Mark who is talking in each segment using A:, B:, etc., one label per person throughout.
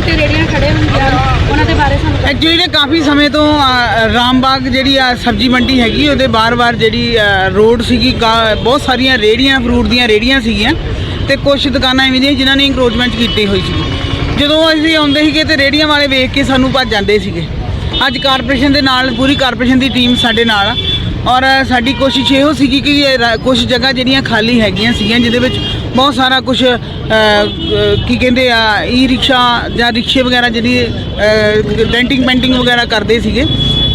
A: ਦੁਕਾਨ ਤੇ ਰੇੜੀਆਂ ਖੜੇ ਹੁੰਦੇ ਆ ਉਹਨਾਂ ਦੇ ਬਾਰੇ ਸਾਨੂੰ ਦੱਸੋ।
B: ਐਕਚੁਅਲੀ ਕਾਫੀ ਸਮੇਂ ਤੋਂ ਅ, ਰਾਮਬਾਗ ਜਿਹੜੀ ਆ ਸਬਜ਼ੀ ਮੰਡੀ ਹੈਗੀ ਉਹਦੇ ਬਾਰ-ਬਾਰ ਜਿਹੜੀ ਅ, ਰੋਡ ਸੀਗੀ ਕਾ- ਬਹੁਤ ਸਾਰੀਆਂ ਰੇੜੀਆਂ ਫਰੂਟ ਦੀਆਂ ਰੇੜੀਆਂ ਸੀਗੀਆਂ ਤੇ ਕੁਝ ਦੁਕਾਨਾਂ ਐਵੇਂ ਦੀਆਂ ਜਿਨ੍ਹਾਂ ਨੇ ਇੰਕਰੋਚਮੈਂਟ ਕੀਤੀ ਹੋਈ ਸੀਗੀ। ਜਦੋਂ ਅਸੀਂ ਆਉਂਦੇ ਸੀਗੇ ਤੇ ਰੇੜੀਆਂ ਵਾਲੇ ਵੇਖ ਕੇ ਸਾਨੂੰ ਭੱਜ ਜਾਂਦੇ ਸੀਗੇ। ਅੱਜ ਕਾਰਪੋਰੇਸ਼ਨ ਦੇ ਨਾਲ ਪੂਰੀ ਕਾਰਪੋਰੇਸ਼ਨ ਦੀ ਟੀਮ ਸਾਡੇ ਨਾਲ ਆ। ਔਰ ਸਾਡੀ ਕੋਸ਼ਿਸ਼ ਇਹੋ ਸੀਗੀ ਕਿ ਰਾ- ਕੁਝ ਜਗ੍ਹਾ ਜਿਹੜੀਆਂ ਖਾਲੀ ਹੈਗੀਆਂ ਸੀਗੀਆਂ, ਜਿਹਦੇ ਵਿੱਚ ਬਹੁਤ ਸਾਰਾ ਕੁਝ ਕੀ ਕਹਿੰਦੇ ਆ ਈ ਰਿਕਸ਼ਾ ਜਾਂ ਰਿਕਸ਼ੇ ਵਗੈਰਾ ਜਿਹੜੀ ਡੈਂਟਿੰਗ ਪੇਂਟਿੰਗ ਵਗੈਰਾ ਕਰਦੇ ਸੀਗੇ।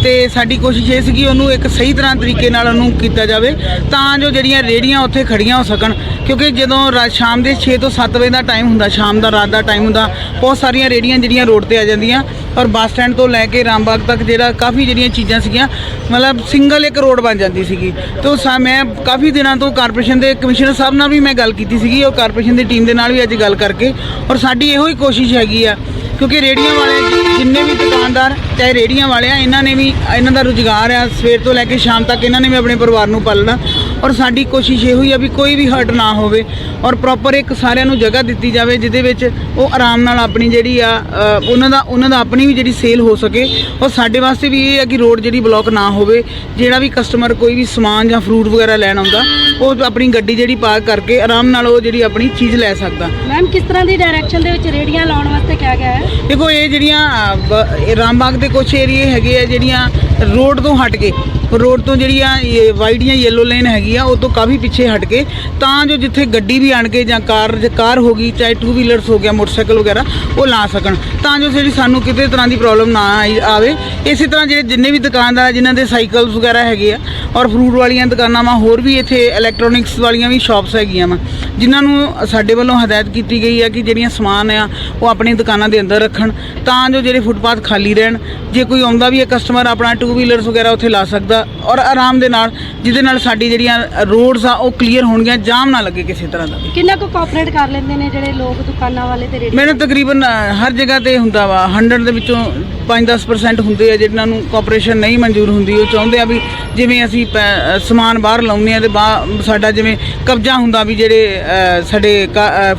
B: ਤੇ ਸਾਡੀ ਕੋਸ਼ਿਸ਼ ਇਹ ਸੀਗੀ ਉਹਨੂੰ ਇੱਕ ਸਹੀ ਤਰ੍ਹਾਂ ਤਰੀਕੇ ਨਾਲ ਉਹਨੂੰ ਕੀਤਾ ਜਾਵੇ, ਤਾਂ ਜੋ ਜਿਹੜੀਆਂ ਰੇੜੀਆਂ ਉੱਥੇ ਖੜੀਆਂ ਹੋ ਸਕਣ। ਕਿਉਂਕਿ ਜਦੋਂ ਰਾ- ਸ਼ਾਮ ਦੇ 6 ਤੋਂ 7 ਵਜੇ ਦਾ ਟਾਈਮ ਹੁੰਦਾ, ਸ਼ਾਮ ਦਾ, ਰਾਤ ਦਾ ਟਾਈਮ ਹੁੰਦਾ, ਬਹੁਤ ਸਾਰੀਆਂ ਰੇੜੀਆਂ ਜਿਹੜੀਆਂ ਰੋਡ ਤੇ ਆ ਜਾਂਦੀਆਂ। ਔਰ ਬੱਸ ਸਟੈਂਡ ਤੋਂ ਲੈ ਕੇ ਰਾਮਬਾਗ ਤੱਕ ਜਿਹੜਾ ਕਾਫੀ ਜਿਹੜੀਆਂ ਚੀਜ਼ਾਂ ਸੀਗੀਆਂ, ਮਤਲਬ ਸਿੰਗਲ ਇੱਕ ਰੋਡ ਬਣ ਜਾਂਦੀ ਸੀਗੀ। ਤੋਂ ਸਾ, ਮੈਂ ਕਾਫੀ ਦਿਨਾਂ ਤੋਂ ਕਾਰਪੋਰੇਸ਼ਨ ਦੇ ਕਮਿਸ਼ਨਰ ਸਾਹਿਬ ਨਾਲ ਵੀ ਮੈਂ ਗੱਲ ਕੀਤੀ ਸੀਗੀ ਔਰ ਕਾਰਪੋਰੇਸ਼ਨ ਦੀ ਟੀਮ ਦੇ ਨਾਲ ਵੀ ਅੱਜ ਗੱਲ ਕਰਕੇ। ਔਰ ਸਾਡੀ ਇਹੋ ਹੀ ਕੋਸ਼ਿਸ਼ ਹੈਗੀ ਆ ਕਿਉਂਕਿ ਰੇੜੀਆਂ ਵਾਲੇ ਜਿੰਨੇ ਵੀ ਦੁਕਾਨਦਾਰ ਚਾਹੇ ਰੇੜੀਆਂ ਵਾਲੇ ਆ ਇਹਨਾਂ ਨੇ ਵੀ ਇਹਨਾਂ ਦਾ ਰੁਜ਼ਗਾਰ ਆ ਸਵੇਰ ਤੋਂ ਲੈ ਕੇ ਸ਼ਾਮ ਤੱਕ ਇਹਨਾਂ ਨੇ ਵੀ ਆਪਣੇ ਪਰਿਵਾਰ ਨੂੰ ਪਾਲਣਾ। ਔਰ ਸਾਡੀ ਕੋਸ਼ਿਸ਼ ਇਹੋ ਹੀ ਆ ਵੀ ਕੋਈ ਵੀ ਹਰਟ ਨਾ ਹੋਵੇ ਔਰ ਪ੍ਰੋਪਰ ਇੱਕ ਸਾਰਿਆਂ ਨੂੰ ਜਗ੍ਹਾ ਦਿੱਤੀ ਜਾਵੇ ਜਿਹਦੇ ਵਿੱਚ ਉਹ ਆਰਾਮ ਨਾਲ ਆਪਣੀ ਜਿਹੜੀ ਆ ਅ, ਉਹਨਾਂ ਦਾ ਉਹਨਾਂ ਦਾ ਆਪਣੀ ਵੀ ਜਿਹੜੀ ਸੇਲ ਹੋ ਸਕੇ ਔਰ ਸਾਡੇ ਵਾਸਤੇ ਵੀ ਇਹ ਆ ਕਿ ਰੋਡ ਜਿਹੜੀ ਬਲੌਕ ਨਾ ਹੋਵੇ ਜਿਹੜਾ ਵੀ ਕਸਟਮਰ ਕੋਈ ਵੀ ਸਮਾਨ ਜਾਂ ਫਰੂਟ ਵਗੈਰਾ ਲੈਣ ਆਉਂਦਾ ਉਹ ਆਪਣੀ ਗੱਡੀ ਜਿਹੜੀ ਪਾਰਕ ਕਰਕੇ ਆਰਾਮ ਨਾਲ ਉਹ ਜਿਹੜੀ ਆਪਣੀ ਚੀਜ਼ ਲੈ ਸਕਦਾ।
A: ਮੈਮ ਕਿਸ ਤਰ੍ਹਾਂ ਦੀ ਡਾਇਰੈਕਸ਼ਨ ਦੇ ਵਿੱਚ ਰੇੜੀਆਂ ਲਾਉਣ ਵਾਸਤੇ ਕਿਹਾ ਗਿਆ ਹੈ?
B: ਦੇਖੋ ਇਹ ਜਿਹੜੀਆਂ ਰਾਮਬਾਗ ਦੇ ਕੁਝ ਏਰੀਏ ਹੈਗੇ ਆ ਜਿਹੜੀਆਂ ਰੋਡ ਤੋਂ ਹਟ ਕੇ ਰੋਡ ਤੋਂ ਜਿਹੜੀਆਂ ਵਾਈਟ ਜਾਂ ਯੈਲੋ ਲੇਨ ਹੈਗੀ ਆ, ਉਹ ਤੋਂ ਕਾਫੀ ਪਿੱਛੇ ਹਟ ਕੇ, ਤਾਂ ਜੋ ਜਿੱਥੇ ਗੱਡੀ ਵੀ ਆਣ ਕੇ ਜਾਂ ਕਾਰ ਕਾਰ ਹੋ ਗਈ, ਚਾਹੇ ਟੂ ਵੀਲਰਸ ਹੋ ਗਿਆ, ਮੋਟਰਸਾਈਕਲ ਵਗੈਰਾ, ਉਹ ਲਾ ਸਕਣ। ਤਾਂ ਜੋ ਜਿਹੜੀ ਸਾਨੂੰ ਕਿਤੇ ਤਰ੍ਹਾਂ ਦੀ ਪ੍ਰੋਬਲਮ ਨਾ ਆਈ- ਆਵੇ। ਇਸੇ ਤਰ੍ਹਾਂ ਜਿਹੜੇ ਜਿੰਨੇ ਵੀ ਦੁਕਾਨਦਾਰ, ਜਿਨ੍ਹਾਂ ਦੇ ਸਾਈਕਲਸ ਵਗੈਰਾ ਹੈਗੇ ਆ, ਔਰ ਫਰੂਟ ਵਾਲੀਆਂ ਦੁਕਾਨਾਂ ਵਾ, ਹੋਰ ਵੀ ਇੱਥੇ ਇਲੈਕਟ੍ਰੋਨਿਕਸ ਵਾਲੀਆਂ ਵੀ ਸ਼ਾਪਸ ਹੈਗੀਆਂ ਵਾ, ਜਿਨ੍ਹਾਂ ਨੂੰ ਸਾਡੇ ਵੱਲੋਂ ਹਦਾਇਤ ਕੀਤੀ ਗਈ ਹੈ ਕਿ ਜਿਹੜੀਆਂ ਸਮਾਨ ਆ, ਉਹ ਆਪਣੀ ਦੁਕਾਨਾਂ ਦੇ ਅੰਦਰ ਰੱਖਣ। ਤਾਂ ਜੋ ਜਿਹੜੇ ਫੁੱਟਪਾਥ ਖਾਲੀ ਰਹਿਣ। ਜੇ ਕੋਈ ਆਉਂਦਾ ਵੀ ਹੈ ਕਸਟਮਰ ਆਪਣਾ ਟੂ ਵੀਲਰਸ ਵਗੈਰਾ ਉੱਥੇ ਲਾ ਸਕਦਾ ਔਰ ਆਰਾਮ ਦੇ ਨਾਲ ਜਿਹਦੇ ਨਾਲ ਸਾਡੀ ਜਿਹੜੀਆਂ ਰੋਡਸ ਆ ਉਹ ਕਲੀਅਰ ਹੋਣਗੀਆਂ ਜਾਮ ਨਾ ਲੱਗੇ ਕਿਸੇ ਤਰ੍ਹਾਂ ਦਾ
A: ਕਿੰਨਾ ਕੁ ਕੋਆਪਰੇਟ ਕਰ ਲੈਂਦੇ ਨੇ ਜਿਹੜੇ ਲੋਕ ਦੁਕਾਨਾਂ ਵਾਲੇ ਤੇ ਰੇੜੀ
B: ਮੈਨੂੰ ਤਕਰੀਬਨ ਹਰ ਜਗ੍ਹਾ ਤੇ ਹੁੰਦਾ ਵਾ। 100 ਦੇ ਵਿੱਚੋਂ 5-10% ਹੁੰਦੇ ਆ ਜਿਨ੍ਹਾਂ ਨੂੰ ਕੋਆਪਰੇਸ਼ਨ ਨਹੀਂ ਮਨਜ਼ੂਰ ਹੁੰਦੀ। ਉਹ ਚਾਹੁੰਦੇ ਆ ਵੀ ਜਿਵੇਂ ਅਸੀਂ ਸਮਾਨ ਬਾਹਰ ਲਾਉਂਦੇ ਆ ਤੇ ਸਾਡਾ ਜਿਵੇਂ ਕਬਜ਼ਾ ਹੁੰਦਾ ਵੀ ਜਿਹੜੇ ਸਾਡੇ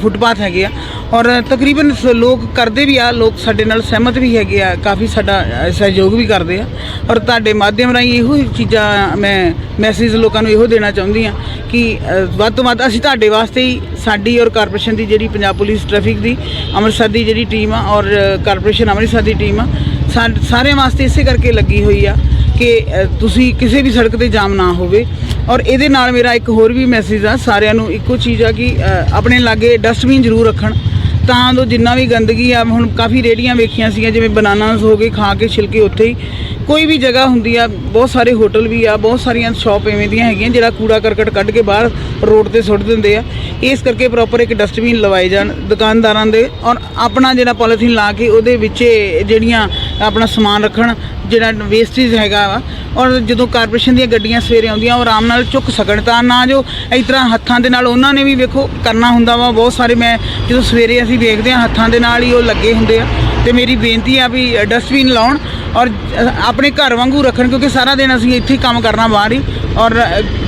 B: ਫੁੱਟਪਾਥ ਹੈਗੇ ਆ। ਔਰ ਤਕਰੀਬਨ ਲੋਕ ਕਰਦੇ ਵੀ ਆ ਲੋਕ ਸਾਡੇ ਨਾਲ ਸਹਿਮਤ ਵੀ ਹੈਗੇ ਆ। ਕਾਫੀ ਸਾਡਾ ਸਹਿਯੋਗ ਵੀ ਕਰਦੇ ਆ। ਔਰ ਤੁਹਾਡੇ ਮਾਧਿਅਮ ਰਾਹੀਂ ਇਹੋ ਹੀ ਚੀਜ਼ਾਂ ਮੈਂ ਮੈਸੇਜ ਲੋਕਾਂ ਨੂੰ ਇਹੋ ਦੇਣਾ ਚਾਹੁੰਦੀ ਆ ਕਿ ਵੱਧ ਤੋਂ ਵੱਧ ਅਸੀਂ ਤੁਹਾਡੇ ਵਾਸਤੇ ਹੀ ਸਾਡੀ ਔਰ ਕਾਰਪੋਰੇਸ਼ਨ ਦੀ ਜਿਹੜੀ ਪੰਜਾਬ ਪੁਲਿਸ ਟ੍ਰੈਫਿਕ ਦੀ, ਅੰਮ੍ਰਿਤਸਰ ਦੀ ਜਿਹੜੀ ਟੀਮ ਆ ਔਰ ਕਾਰਪੋਰੇਸ਼ਨ ਅੰਮ੍ਰਿਤਸਰ ਦੀ ਟੀਮ ਆ, ਸਾ- ਸਾਰਿਆਂ ਵਾਸਤੇ ਇਸੇ ਕਰਕੇ ਲੱਗੀ ਹੋਈ ਆ ਕਿ ਤੁਸੀਂ ਕਿਸੇ ਵੀ ਸੜਕ ਤੇ ਜਾਮ ਨਾ ਹੋਵੇ ਔਰ ਇਹਦੇ ਨਾਲ ਮੇਰਾ ਇੱਕ ਹੋਰ ਵੀ ਮੈਸੇਜ ਆ, ਸਾਰਿਆਂ ਨੂੰ ਇੱਕੋ ਚੀਜ਼ ਆ ਕਿ ਆਪਣੇ ਲਾਗੇ ਡਸਟਬਿਨ ਜ਼ਰੂਰ ਰੱਖਣ ਤਾਂ ਜੋ ਜਿੰਨਾ ਵੀ ਗੰਦਗੀ ਆ, ਹੁਣ ਕਾਫੀ ਰੇੜੀਆਂ ਵੇਖੀਆਂ ਸੀਗੀਆਂ, ਜਿਵੇਂ ਬਨਾਨਾਸ ਹੋ ਗਏ, ਖਾ ਕੇ ਛਿਲਕੇ ਉੱਥੇ ਹੀ। ਕੋਈ ਵੀ ਜਗ੍ਹਾ ਹੁੰਦੀ ਆ, ਬਹੁਤ ਸਾਰੇ ਹੋਟਲ ਵੀ ਆ, ਬਹੁਤ ਸਾਰੀਆਂ ਸ਼ਾਪ ਐਵੇਂ ਦੀਆਂ ਹੈਗੀਆਂ, ਜਿਹੜਾ ਕੂੜਾ ਕਰਕਟ ਕੱਢ ਕੇ ਬਾਹਰ ਰੋਡ ਤੇ ਸੁੱਟ ਦਿੰਦੇ ਆ। ਇਸ ਕਰਕੇ ਪ੍ਰੋਪਰ ਇੱਕ ਡਸਟਬਿਨ ਲਵਾਏ ਜਾਣ ਦੁਕਾਨਦਾਰਾਂ ਦੇ, ਔਰ ਆਪਣਾ ਜਿਹੜਾ ਪੋਲੀਥੀਨ ਲਾ ਕੇ ਉਹਦੇ ਵਿੱਚ ਜਿਹੜੀਆਂ ਆਪਣਾ ਸਮਾਨ ਰੱਖਣ ਜਿਹੜਾ ਵੇਸਟੇਜ ਹੈਗਾ ਵਾ ਔਰ ਜਦੋਂ ਕਾਰਪੋਰੇਸ਼ਨ ਦੀਆਂ ਗੱਡੀਆਂ ਸਵੇਰੇ ਆਉਂਦੀਆਂ ਉਹ ਆਰਾਮ ਨਾਲ ਚੁੱਕ ਸਕਣ ਤਾਂ ਨਾ ਜੋ ਇਸ ਤਰ੍ਹਾਂ ਹੱਥਾਂ ਦੇ ਨਾਲ ਉਹਨਾਂ ਨੇ ਵੀ ਵੇਖੋ ਕਰਨਾ ਹੁੰਦਾ ਵਾ ਬਹੁਤ ਸਾਰੇ ਮੈਂ ਜਦੋਂ ਸਵੇਰੇ ਅਸੀਂ ਵੇਖਦੇ ਹਾਂ ਹੱਥਾਂ ਦੇ ਨਾਲ ਹੀ ਉਹ ਲੱਗੇ ਹੁੰਦੇ ਆ ਤੇ ਮੇਰੀ ਬੇਨਤੀ ਆ ਵੀ ਡਸਟਬਿਨ ਲਾਉਣ ਔਰ ਆਪਣੇ ਘਰ ਵਾਂਗੂ ਰੱਖਣ ਕਿਉਂਕਿ ਸਾਰਾ ਦਿਨ ਅਸੀਂ ਇੱਥੇ ਹੀ ਕੰਮ ਕਰਨਾ ਬਾਹਰ ਹੀ ਔਰ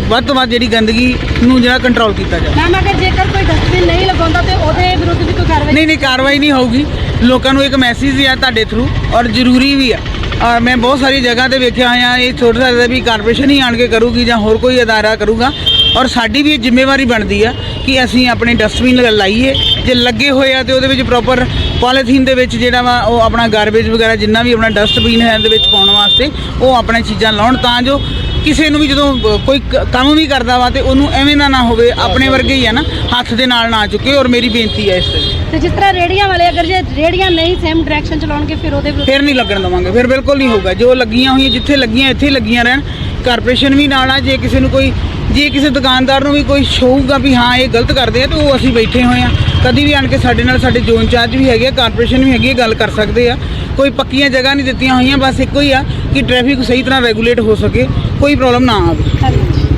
B: ਵੱਧ ਤੋਂ ਵੱਧ ਜਿਹੜੀ ਗੰਦਗੀ ਨੂੰ ਜਿਹੜਾ ਕੰਟਰੋਲ ਕੀਤਾ ਜਾਵੇ।
A: ਮੈਮ ਅਗਰ ਜੇਕਰ ਕੋਈ ਡਸਟਬਿਨ ਨਹੀਂ ਲਗਾਉਂਦਾ ਤੇ ਉਹਦੇ ਵਿਰੁੱਧ ਵੀ ਕੋਈ ਕਾਰਵਾਈ
B: ਨਹੀਂ ਨਹੀਂ ਕਾਰਵਾਈ ਨਹੀਂ ਹੋਊਗੀ। ਲੋਕਾਂ ਨੂੰ ਇੱਕ ਮੈਸੇਜ ਆ ਤੁਹਾਡੇ ਥਰੂ ਔਰ ਜ਼ਰੂਰੀ ਵੀ ਆ। ਔਰ ਮੈਂ ਬਹੁਤ ਸਾਰੀ ਜਗ੍ਹਾ ਤੇ ਵੇਖਿਆ ਹੋਇਆ, ਇਹ ਛੋਟਾ ਜਿਹਾ ਵੀ ਕਾਰਪੋਰੇਸ਼ਨ ਹੀ ਆਣ ਕੇ ਕਰੂਗੀ ਜਾਂ ਹੋਰ ਕੋਈ ਅਦਾਰਾ ਕਰੂਗਾ। ਔਰ ਸਾਡੀ ਵੀ ਇਹ ਜ਼ਿੰਮੇਵਾਰੀ ਬਣਦੀ ਆ ਕਿ ਅਸੀਂ ਆਪਣੇ ਡਸਟਬਿਨ ਲਾਈਏ, ਜੇ ਲੱਗੇ ਹੋਏ ਆ ਤੇ ਉਹਦੇ ਵਿੱਚ ਪ੍ਰੋਪਰ ਪੋਲੀਥੀਨ ਦੇ ਵਿੱਚ ਜਿਹੜਾ ਵਾ, ਉਹ ਆਪਣਾ ਗਾਰਬੇਜ ਵਗੈਰਾ ਜਿੰਨਾ ਵੀ ਆਪਣਾ ਡਸਟਬਿਨ ਹੈ, ਇਹਦੇ ਵਿੱਚ ਪਾਉਣ ਵਾਸਤੇ ਉਹ ਆਪਣੇ ਚੀਜ਼ਾਂ ਲਾਉਣ ਤਾਂ ਜੋ ਕਿਸੇ ਨੂੰ ਵੀ ਜਦੋਂ ਅ, ਕੋਈ ਕ- ਕੰਮ ਵੀ ਕਰਦਾ ਵਾ ਤੇ ਉਹਨੂੰ ਐਵੇਂ ਦਾ ਨਾ ਹੋਵੇ ਆਪਣੇ ਵਰਗੇ ਹੀ ਆ ਨਾ ਹੱਥ ਦੇ ਨਾਲ ਨਾ ਚੁੱਕੇ ਔਰ ਮੇਰੀ ਬੇਨਤੀ ਹੈ ਇਸ ਤੇ।
A: ਤੇ ਜਿਸ ਤਰ੍ਹਾਂ ਰੇੜੀਆਂ ਵਾਲੇ ਅਗਰ ਜੇ ਰੇੜੀਆਂ ਨਹੀਂ ਸੇਮ ਡਾਇਰੈਕਸ਼ਨ ਚਲਾਉਣਗੇ ਫਿਰ ਉਹਦੇ ਵਿਰੁੱਧ
B: ਫਿਰ ਨਹੀਂ ਲੱਗਣ ਦਵਾਂਗੇ ਫਿਰ ਬਿਲਕੁਲ ਨਹੀਂ ਹੋਊਗਾ। ਜੋ ਲੱਗੀਆਂ ਹੋਈਆਂ ਜਿੱਥੇ ਲੱਗੀਆਂ ਇੱਥੇ ਹੀ ਲੱਗੀਆਂ ਰਹਿਣ। ਕਾਰਪੋਰੇਸ਼ਨ ਵੀ ਨਾਲ ਆ ਜੇ ਕਿਸੇ ਨੂੰ ਕੋਈ ਜੇ ਕਿਸੇ ਦੁਕਾਨਦਾਰ ਨੂੰ ਵੀ ਕੋਈ ਸ਼ੋਊਗਾ ਵੀ ਹਾਂ ਇਹ ਗਲਤ ਕਰਦੇ ਆ ਤੇ ਉਹ ਅਸੀਂ ਬੈਠੇ ਹੋਏ ਆ। ਕਦੀ ਵੀ ਆਣ ਕੇ ਸਾਡੇ ਨਾਲ ਸਾਡੇ ਜ਼ੋਨ ਇੰਚਾਰਜ ਵੀ ਹੈਗੇ ਆ ਕਾਰਪੋਰੇਸ਼ਨ ਵੀ ਹੈਗੀ ਆ ਗੱਲ ਕਰ ਸਕਦੇ ਆ। ਕੋਈ ਪੱਕੀਆਂ ਜਗ੍ਹਾ ਨਹੀਂ ਦਿੱਤੀਆਂ ਹੋਈਆਂ ਬਸ ਇੱਕੋ ਹੀ ਆ ਕਿ ਟ੍ਰੈਫਿਕ ਸਹੀ ਤਰ੍ਹਾਂ ਰੈਗੂਲੇਟ ਹੋ ਸਕੇ ਕੋਈ ਪ੍ਰੋਬਲਮ ਨਾ ਆਵੇ।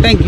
B: Thank you